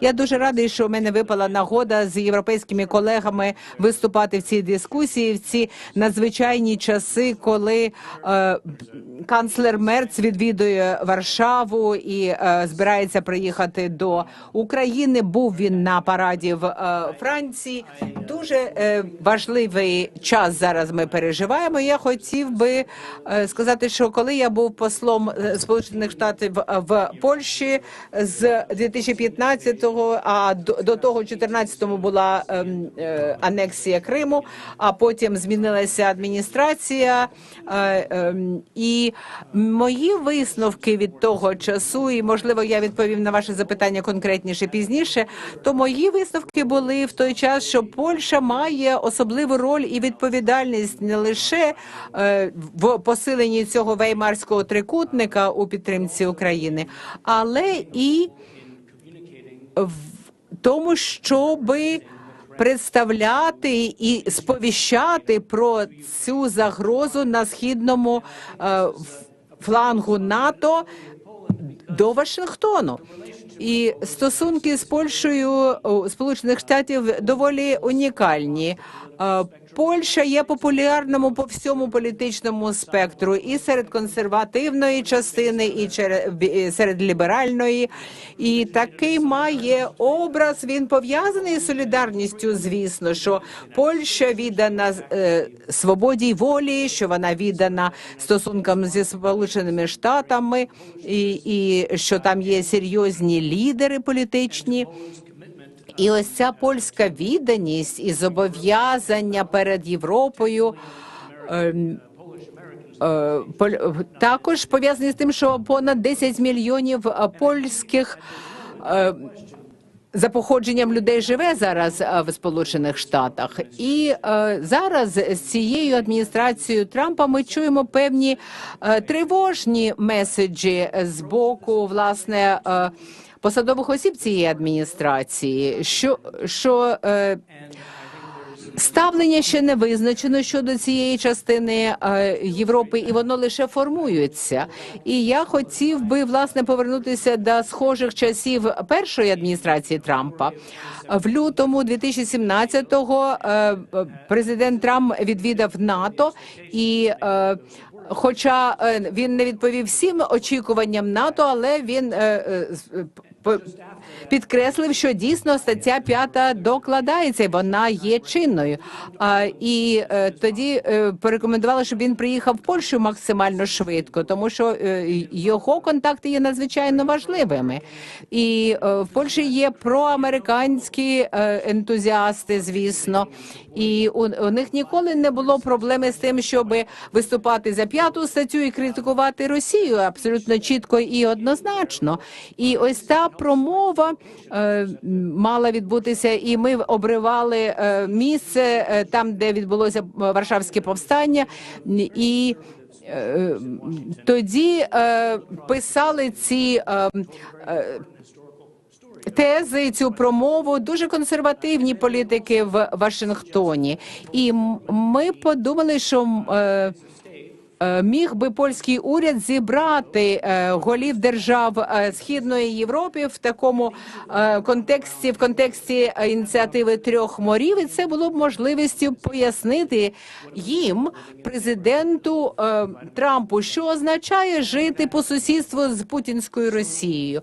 Я дуже радий, що в мене випала нагода з європейськими колегами виступати в цій дискусії в ці надзвичайні часи, коли е, канцлер Мерц відвідує Варшаву і е, збирається приїхати до України. Був він на параді в е, Франції. Дуже е, важливий час зараз ми переживаємо. Я хотів би е, сказати, що коли я був послом е, Сполучених Штатів в, в Польщі з 2015-го, а до, до того 14-му була ем, е, анексія Криму, а потім змінилася адміністрація. Е, ем, і мої висновки від того часу, і можливо я відповім на ваше запитання конкретніше пізніше. То мої висновки були в той час, що Польща має особливу роль і відповідальність не лише е, в посиленні цього веймарського трикутника у підтримці України, але і в тому, щоби представляти і сповіщати про цю загрозу на східному е, флангу НАТО до Вашингтону. І стосунки з Польщею Сполучених Штатів доволі унікальні. Е, Польща є популярному по всьому політичному спектру, і серед консервативної частини, і серед ліберальної. І такий має образ. Він пов'язаний з солідарністю. Звісно, що Польща віддана е, свободі й волі, що вона віддана стосункам зі Сполученими Штатами, і, і що там є серйозні лідери політичні. І ось ця польська відданість і зобов'язання перед Європою. ем, е, Також пов'язані з тим, що понад 10 мільйонів е, польських е, за походженням людей живе зараз е, в Сполучених Штатах, і зараз з цією адміністрацією Трампа ми чуємо певні тривожні меседжі з боку власне. Посадових осіб цієї адміністрації, що, що е, Ставлення ще не визначено щодо цієї частини е, Європи, і воно лише формується. І я хотів би власне повернутися до схожих часів першої адміністрації Трампа. В лютому 2017-го е, президент Трамп відвідав НАТО і. е, Хоча е, він не відповів всім очікуванням НАТО, але він е, е, підкреслив, що дійсно стаття 5 докладається, і вона є чинною. І е, тоді е, порекомендували, щоб він приїхав в Польщу максимально швидко, тому що е, його контакти є надзвичайно важливими. І в Польщі є проамериканські ентузіасти, звісно, і у, у них ніколи не було проблеми з тим, щоб виступати за п'яту статтю і критикувати Росію абсолютно чітко і однозначно. І ось та промова е, мала відбутися, і ми обривали е, місце е, там, де відбулося Варшавське повстання, і тоді писали ці. Тези цю промову дуже консервативні політики в Вашингтоні, і ми подумали, що міг би польський уряд зібрати е, голів держав е, східної Європи в такому е, контексті, в контексті е, ініціативи трьох морів, і це було б можливістю пояснити їм, президенту е, Трампу, що означає жити по сусідству з путінською Росією,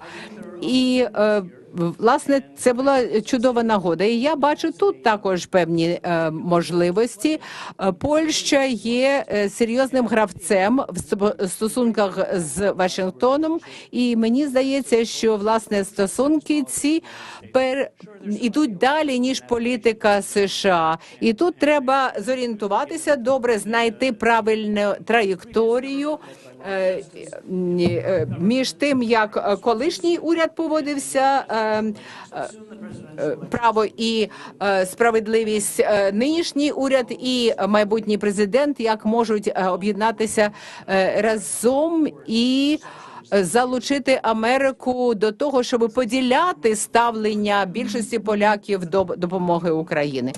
і е, Власне, це була чудова нагода, і я бачу тут також певні е, можливості. Е, Польща є е, серйозним гравцем в сто- стосунках з Вашингтоном, і мені здається, що власне стосунки ці ідуть далі ніж політика США, і тут треба зорієнтуватися добре, знайти правильну траєкторію. е, е, Між тим, як колишній уряд поводився е, право і справедливість, нинішній уряд і майбутній президент, як можуть об'єднатися разом і залучити Америку до того, щоб поділяти ставлення більшості поляків до допомоги України.